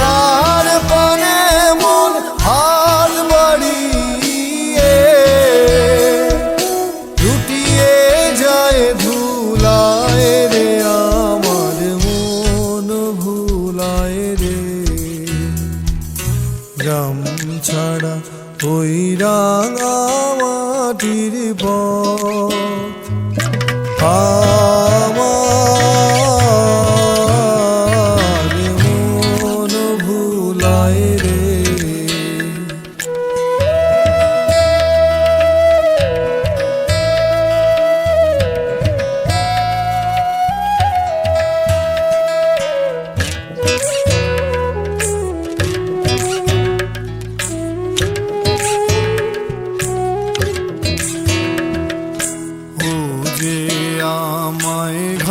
কার পানে মন হাল বাড়িয়ে লুটিয়ে যায় ধুলায় রে, আমার মন ভুলায় রে। গ্রাম ছাড়া ওই রাঙা মাটির পথ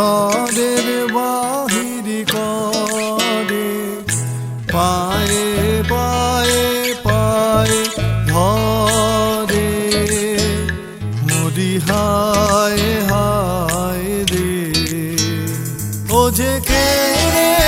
ঘরের বাহির করে? পায়ে পায়ে পায়ে ধরে। মুদি হায় হায় রে। ও যে কে রে?